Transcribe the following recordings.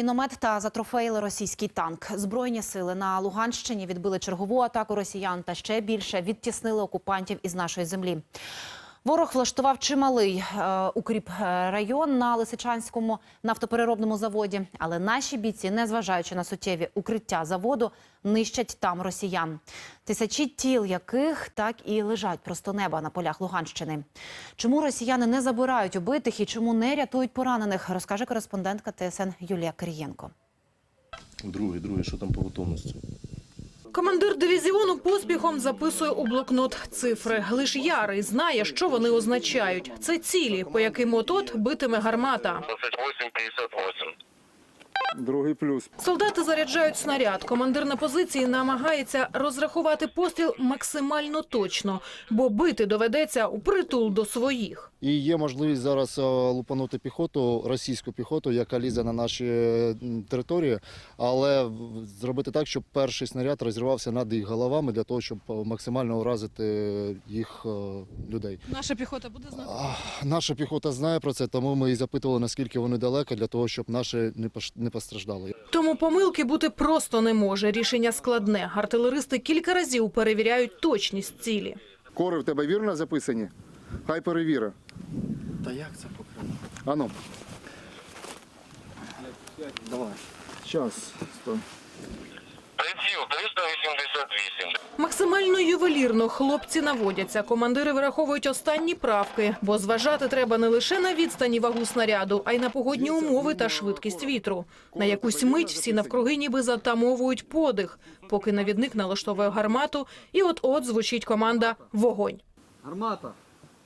міномет та затрофеїли російський танк. Збройні сили на Луганщині відбили чергову атаку росіян та ще більше відтіснили окупантів із нашої землі. Ворог влаштував чималий е, укріп е, район на Лисичанському нафтопереробному заводі. Але наші бійці, незважаючи на суттєві укриття заводу, нищать там росіян. Тисячі тіл яких так і лежать просто неба на полях Луганщини. Чому росіяни не забирають убитих і чому не рятують поранених, розкаже кореспондентка ТСН Юлія Кирієнко. Другий, другий, що там по готовності? Командир дивізіону поспіхом записує у блокнот цифри. Лиш ярий знає, що вони означають. Це цілі, по яким от-от битиме гармата. 28-58. Другий плюс. Солдати заряджають снаряд. Командир на позиції намагається розрахувати постріл максимально точно, бо бити доведеться у притул до своїх. І є можливість зараз е, лупанути піхоту, російську піхоту, яка лізе на наші е, території, але зробити так, щоб перший снаряд розірвався над їх головами для того, щоб е, максимально уразити їх людей. Наша піхота буде знати? Наша піхота знає про це, тому ми і запитували, наскільки вони далеко, для того, щоб наші не постраждали. Тому помилки бути просто не може. Рішення складне. Артилеристи кілька разів перевіряють точність цілі. Кори в тебе вірно записані? Хай перевіра. Та як це покрив? Ану. Давай. Час. Стой. Приціл 388. Максимально ювелірно хлопці наводяться. Командири враховують останні правки, бо зважати треба не лише на відстані вагу снаряду, а й на погодні умови та швидкість вітру. На якусь мить всі навкруги ніби затамовують подих, поки навідник налаштовує гармату, і от-от звучить команда «Вогонь». Гармата.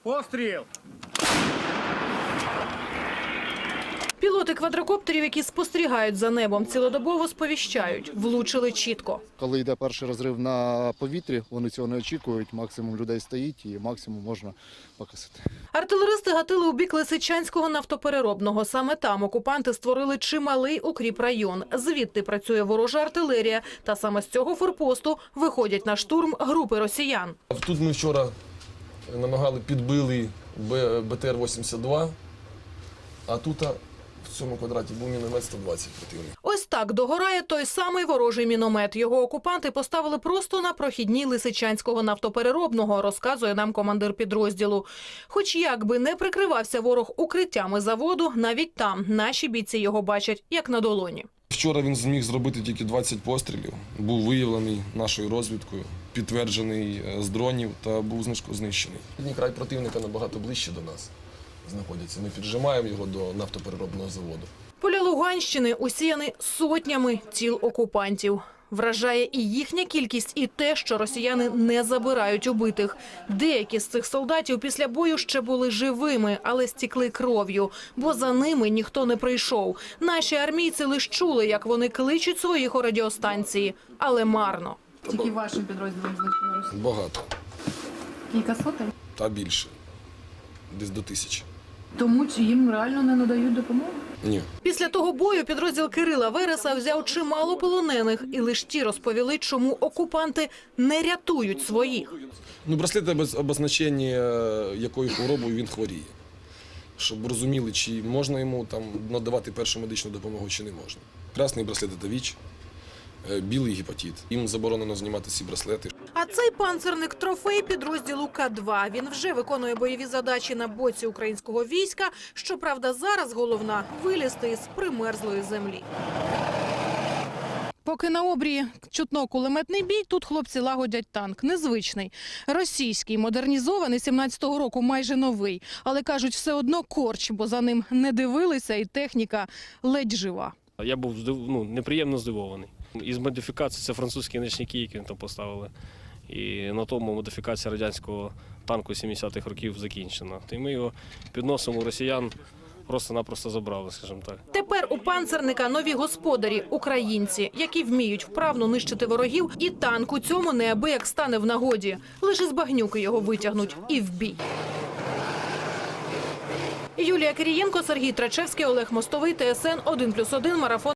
Постріл! Пілоти квадрокоптерів, які спостерігають за небом, цілодобово сповіщають – влучили чітко. Коли йде перший розрив на повітрі, вони цього не очікують. Максимум людей стоїть і максимум можна покасити. Артилеристи гатили у бік Лисичанського нафтопереробного. Саме там окупанти створили чималий укріп район. Звідти працює ворожа артилерія. Та саме з цього форпосту виходять на штурм групи росіян. Тут ми вчора намагали підбили Б- БТР-82, а тут в цьому квадраті був міномет 120 противник. Ось так догорає той самий ворожий міномет. Його окупанти поставили просто на прохідній Лисичанського нафтопереробного, розказує нам командир підрозділу. Хоч як би не прикривався ворог укриттями заводу, навіть там наші бійці його бачать як на долоні. Вчора він зміг зробити тільки 20 пострілів, був виявлений нашою розвідкою, підтверджений е, з дронів та був знищений. Край противника набагато ближче до нас знаходиться. Ми піджимаємо його до нафтопереробного заводу. Поля Луганщини усіяні сотнями тіл окупантів. Вражає і їхня кількість, і те, що росіяни не забирають убитих. Деякі з цих солдатів після бою ще були живими, але стікли кров'ю, бо за ними ніхто не прийшов. Наші армійці лиш чули, як вони кличуть своїх у радіостанції, але марно. Тільки вашим підрозділом знищено Росію. Багато Кілька сотень. та більше. Десь до тисячі. Тому їм реально не надають допомогу? Ні. Після того бою підрозділ Кирила Вереса взяв чимало полонених, і лиш ті розповіли, чому окупанти не рятують своїх. Ну, браслет без обозначення, е, якою хворобою він хворіє. Щоб розуміли, чи можна йому там надавати першу медичну допомогу, чи не можна. Красний браслет це ВІЧ, білий гепатит. Їм заборонено знімати ці браслети. А цей панцерник трофей підрозділу К-2. Він вже виконує бойові задачі на боці українського війська. Щоправда, зараз головна вилізти із примерзлої землі. Поки на обрії чутно кулеметний бій, тут хлопці лагодять танк. Незвичний. Російський, модернізований 17-го року, майже новий. Але кажуть, все одно корч, бо за ним не дивилися, і техніка ледь жива. Я був ну, неприємно здивований. Із модифікацій це французькі ночники, які там поставили. І на тому модифікація радянського танку 70-х років закінчена. І ми його під носом у росіян просто-напросто забрали, скажімо так. Тепер у панцерника нові господарі, українці, які вміють вправно нищити ворогів, і танк у цьому неабияк стане в нагоді. Лише з багнюки його витягнуть і в бій. Юлія Кирієнко, Сергій Трачевський, Олег Мостовий, ТСН 1+,1, Марафон.